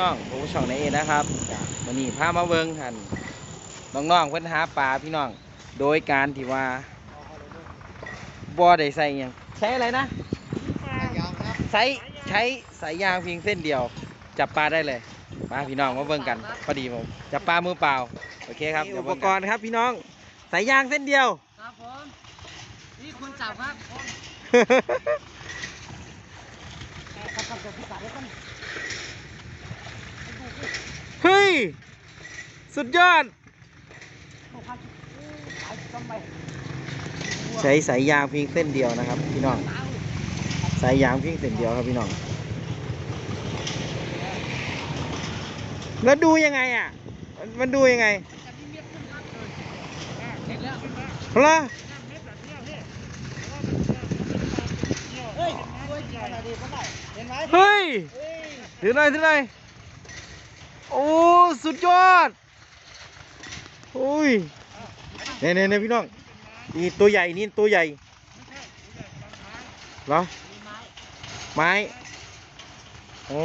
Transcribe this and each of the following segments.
น้องผมช่องในเอนะครับวันนี้พามาเบิงหันน้องๆเพิ่นหาปลาพี่น้อง โดยการที่ว่าบ่ได้ใส่หยังใช้อะไรนะใช้ใช้สายยางเพียงเส้นเดียว จับปลาได้เลย มาพี่น้องมาเบิ่งกันพอดีผมจับปลามือเปล่าโอเคครับอุปกรณ์ครับพี่น้องสายยางเส้นเดียวครับผมนี่คุณจับครับครับครับ เฮ้ย สุดยอด ใช้สายยางเพียงเส้นเดียวนะครับ พี่น้อง สายยางเพียงเส้นเดียวครับพี่น้อง แล้วดูยังไงอะ มันดูยังไงเหรอเฮ้ยช่วยขนาดนี้ก็ได้เห็นไหมเฮ้ยเฮ้ยถือหน่อยถือหน่อย โอ้ สุดยอดโอ้ยเนี่ยเนี่ยพี่น้องนี่ตัวใหญ่นี่ตัวใหญ่เหรอไม้ไม้โอ้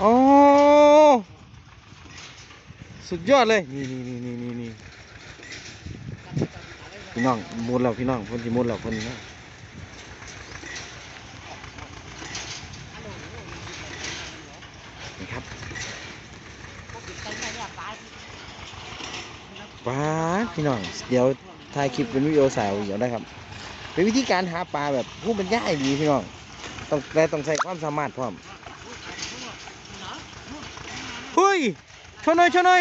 โอ้สุดยอดเลย นี่นี่นี่นี่นี่ พี่น้องมุดเราพี่น้องคนที่มุดเราคนนี้นี่ครับวกติดใจเนี่ยเนี่ยปลาพี่น้อง เดี๋ยวถ่ายคลิปเป็นวิดีโอสายเดี๋ยวได้ครับ เป็นวิธีการหาปลาแบบผู้บรรยายดีพี่น้อง ต้องแต่ต้องใช้ความสามารถพร้อมเฮ้ยช่วยหน่อยช่วยหน่อย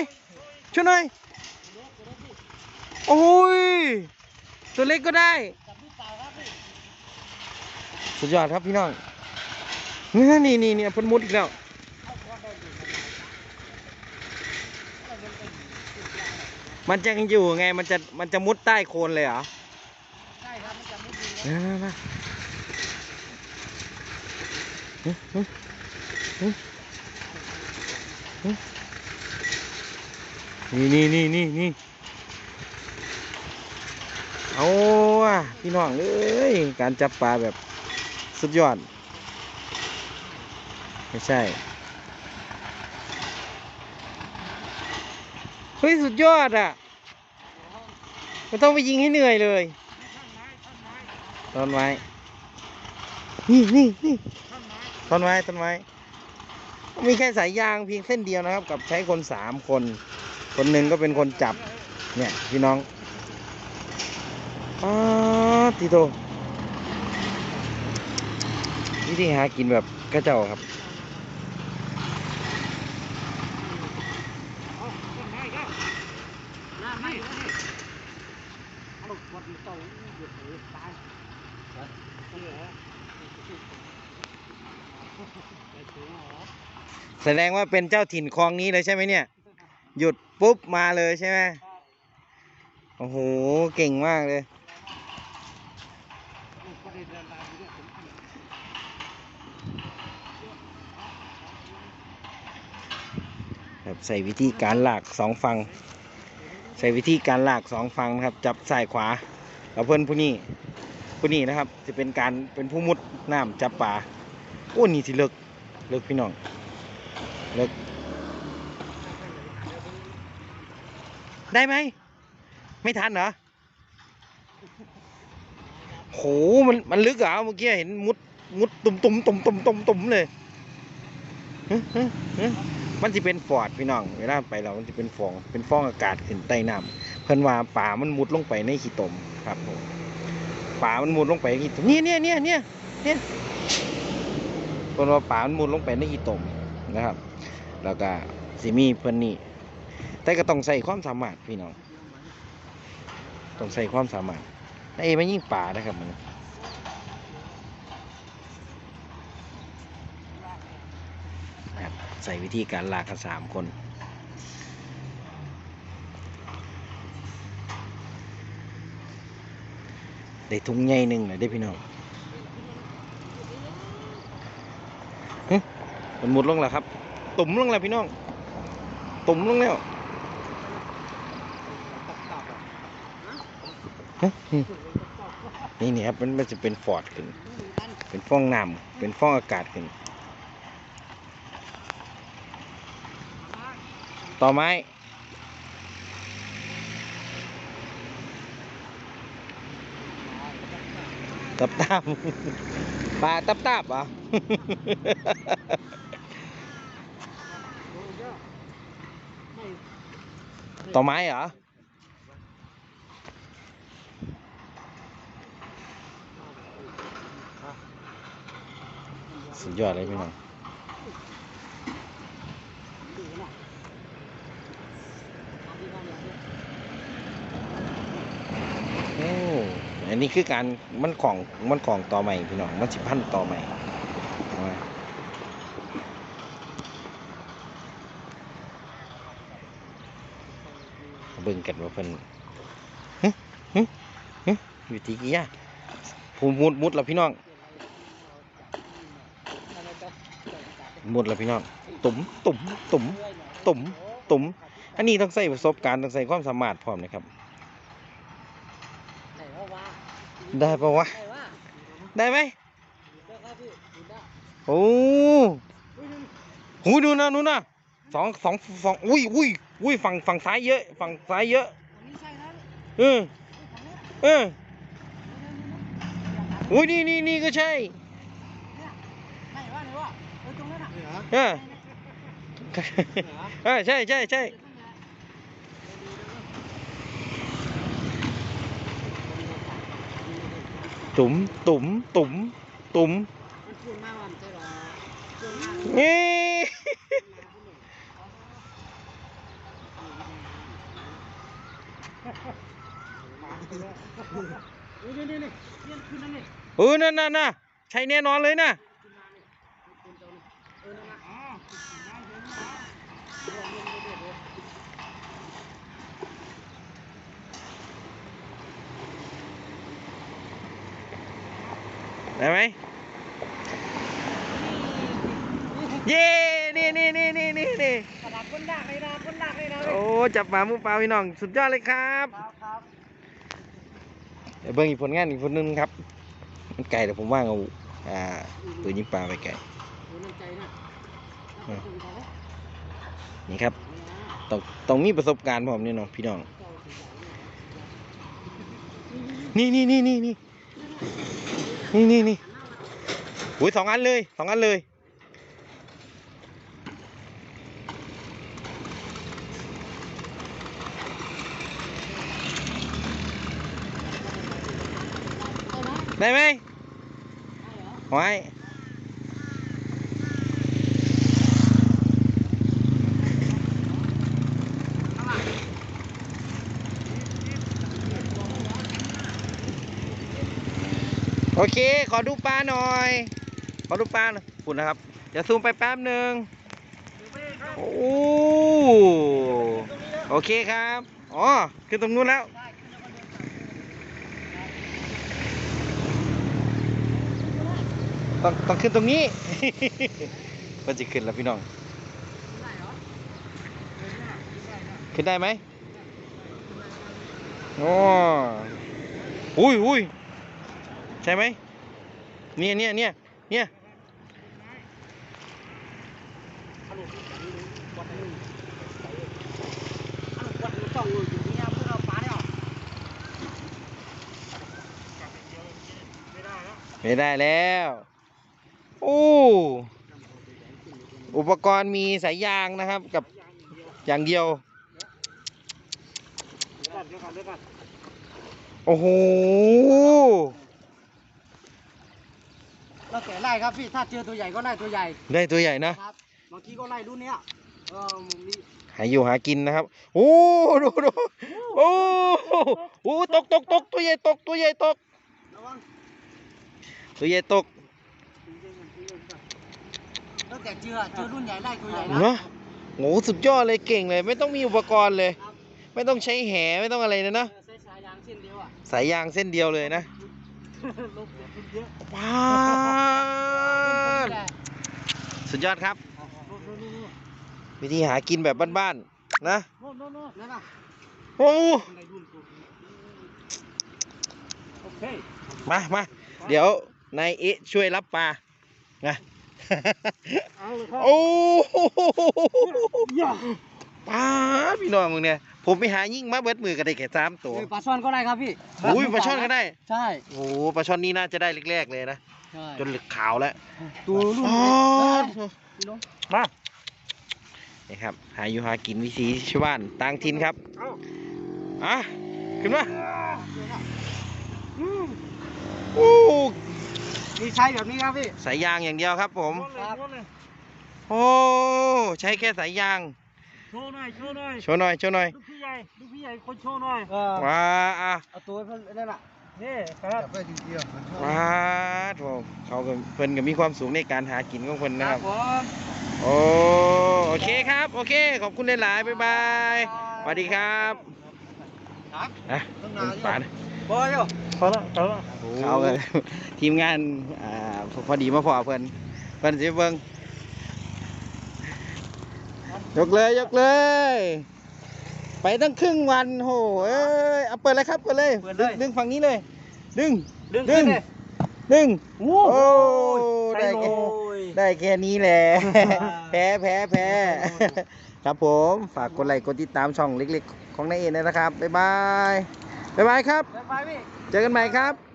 ช่วยหน่อยโอ้ย ตัวเล็กก็ได้จับมือเปล่าครับพี่สุดยอดครับพี่น้อง นี่นี่นี่นี่เพิ่นมุดอีกแล้ว มันจะอยู่ไง มันจะ มันจะมุดใต้โคลนเลยเหรอ ใช่ครับ มันจะไม่ดีมามามาหึหึหึหึนี่นี่นี่นี่นี่ เอาว่ะพี่น้องเอ้ยการจับปลาแบบสุดยอด ไม่ใช่ เฮ้ย สุดยอดอะไม่ต้องไปยิงให้เหนื่อยเลยต้นไม้ นี่นี่นี่ต้นไม้ต้นไม้ มีแค่สายยางเพียงเส้นเดียวนะครับ กับใช้คนสามคน คนหนึ่งก็เป็นคนจับ เนี่ย พี่น้อง ป้าดทีโตวิธีหากินแบบกระเจ้าครับแสดงว่าเป็นเจ้าถิ่นคลองนี้เลยใช่ไหมเนี่ย หยุดปุ๊บมาเลยใช่ไหมโอ้โห เก่งมากเลย ลูกก็ได้เดินตามอยู่ด้วยผม ครับใส่วิธีการหลากสองฝั่งใส่วิธีการหลากสองฝั่งนะครับ จับซ้ายขวาแล้วเพื่อนผู้นี้ผู้นี้นะครับ จะเป็นการเป็นผู้มุดน้ำจับปลาโอ้นี่สิเลิกเลิกพี่น้องเลิกได้ไหม ไม่ทันเหรอ โหมันมันลึกเหรอเมื่อกี้เห็นมุดมุดตุ่มตุ่มตุ่มตุ่มตุ่มตุ่มเลยฮะฮะฮะมันจะเป็นฟอดพี่น้องเวลาไปเรามันจะเป็นฟอง เป็นฟองอากาศขึ้นใต้น้ำเพิ่นว่าป่ามันมุดลงไปในขี้ตมครับผมป่ามันมุดลงไปในขี้ตมเนี่ยเนี่ยเนี่ยเนี่ยเนี่ยเพิ่นว่าป่ามันมุดลงไปในขี้ตมนะครับ แล้วก็สิมีเพิ่นนี่แต่ก็ต้องใส่ความสามารถพี่น้อง ต้องใส่ความสามารถ ไอ้ไม่ยิ่งป่านะครับมันใส่วิธีการลากกันสามคนได้ถุงใหญ่หนึ่งเลยได้พี่น้องมันหมดลงแล้วครับ ตุ่มลงแล้วพี่น้อง ตุ่มลงแล้วฮะ นี่นี่ครับมันมันจะเป็นฟอร์ดขึ้น เป็นฟองน้ำเป็นฟองอากาศขึ้น ต่อไม้ตับตับปลาตับตับเหรอะต่อไม้เหรอ ยอดเลยพี่น้องดูนะทำที่บ้องเนี้ยโอ้อันนี้คือการมันของมันของต่อใหม่พี่น้องมันสิพันต่อใหม่เอามาเบิ่งกันว่าเพิ่นฮึฮึฮึอยู่ที่กี่ยะผูมุดมุดแล้วพี่น้อง อะไรก็เกิดจากมุดแล้วพี่น้องตุ่มตุ่มตุ่มตุ่มตุ่มอันนี้ต้องใส่ประสบการณ์ต้องใส่ความสามารถพร้อมนะครับไหนว่าว่าได้ปะวะ ได้ไหมโอ้อุ้ยดูหูดูนะนู่นนะสองสองสองอุ้ยอุ้ยอุ้ยฝั่งฝั่งซ้ายเยอะ ฝั่งซ้ายเยอะอันนี้ใช่นะเออเอออุ้ยนี่นี่นี่ก็ใช่ Yeah. Chạy chạy chạy. Túm túm túm túm. Nghe. ừ nè nè nè chạy nè nó lấy nè ได้ไหมเย้ นี่นี่นี่นี่นี่นี่กระดาษก้นดักเลยนะก้นดักเลยนะโอ้ จับปลาหมูปลาพี่น้อง สุดยอดเลยครับครับครับเดี๋ยวเบิ่งอีกผลงานอีกผลหนึงครับ มันไก่แต่ผมว่างเอาอ่าปืนยิงปลาไปไก่ดูน้ำใจนะเออดูใจนะนี่ครับต้องต้องมีประสบการณ์ผมนี่น้องพี่น้อง นี่นี่นี่นี่นี่ นี่นี่นี่อุ้ยสองอันเลยสองอันเลยได้ไหมได้ไหมได้เหรอไว้ เค ขอดูปลาหน่อย ขอดูปลาหน่อยคุณนะครับ เดี๋ยวซูมไปแป๊บหนึ่งโอ้โอเคครับ อ๋อ ขึ้นตรงนู้นแล้วต้องต้องขึ้นตรงนี้มันจะขึ้นแล้วพี่น้อง ขึ้นได้ไหมโอ้อุ้ยอุ้ย ใช่ไหมเนี่ยเนี่ยเนี่ยเนี่ยไม่ได้แล้ว โอ้ อุปกรณ์มีสายยางนะครับกับอย่างเดียว โอ้โห เราแต่ไล่ครับพี่ถ้าเจอตัวใหญ่ก็ไล่ตัวใหญ่ได้ตัวใหญ่นะ ครับบางทีก็ไล่รุ่นเนี้ยเออมีหาอยู่หากินนะครับ โอ้ดูดูโอ้โอ้ตกตกตกตัวใหญ่ตกตัวใหญ่ตก ระวังตัวใหญ่ตกตั้งแต่เจอเจอรุ่นใหญ่ไล่ตัวใหญ่นะเนาะโอ้สุดยอดเลยเก่งเลย ไม่ต้องมีอุปกรณ์เลย ครับไม่ต้องใช้แหไม่ต้องอะไรเลยนะ เออใช้สายยางเส้นเดียวอะสายยางเส้นเดียวเลยนะ ลบเยอะว้าดสุดยอดครับ วิธีหากินแบบบ้านๆนะโน่นโน่นโน่นนั่นน่ะโอ้ในรุ่นตัวนี้โอ้เคมามาเดี๋ยวนายเอะช่วยรับปลานะเอาเลยครับโอ้โหย่าปลาพี่น้องมึงเนี่ย ผมไปหายิ่งมาเบิดมือกันได้แค่สามตัวเฮ้ยปลาช่อนก็ได้ครับพี่อุ้ยปลาช่อนก็ได้ ใช่โอ้โหปลาช่อนนี่น่าจะได้แรกๆเลยนะใช่จนเหลือกขาวแล้วตัวรุ่นอ๋อเล็กพี่น้องมานี่ครับ หาอยู่หากินวิถีชาวบ้านต่างถิ่นครับเอาอะขึ้นมาอืมโอ้มีใช้แบบนี้ครับพี่สายยางอย่างเดียวครับผมครับโอ้ใช้แค่สายยาง โชว์หน่อยโชว์หน่อยโชว์หน่อยโชว์หน่อยลูกพี่ใหญ่ลูกพี่ใหญ่คนโชว์หน่อยเออว้าอะเอาตัวให้เพิ่นนั่นน่ะนี่ครับจับไปทีเดียวว้าโถเขาก็เพิ่นก็มีความสูงในการหากินของเพิ่นคนะครัรับบผมโอ้โอเคครับโอเคขอบคุณหลายๆบ๊ายบายสวัสดีครับครับอะต้องคุนาณนปานพอแล้วพอละพอละเขาเลยทีมงานอ่าพอดีมาพอเพิ่นเพิ่นสิเบิ่ง ยกเลยยกเลย ไปตั้งครึ่งวันโหเอ้ยเอาเปิดเลยครับเปิดเลยดึงดึงฝั่งนี้เลย ดึง ดึงดึขึ้ง นเลยดึง โอ้โอ้ได้ได้โลแค่ย ได้แค่นี้แหละ แพ้แพ้แพ้ครับผมฝากกดไลค์กดติดตามช่องเล็กๆ ของนายเอ็นด้วยนะครับบ๊ายบายบ๊ายบายครับไปไปพี่ เจอกันใหม่ครับ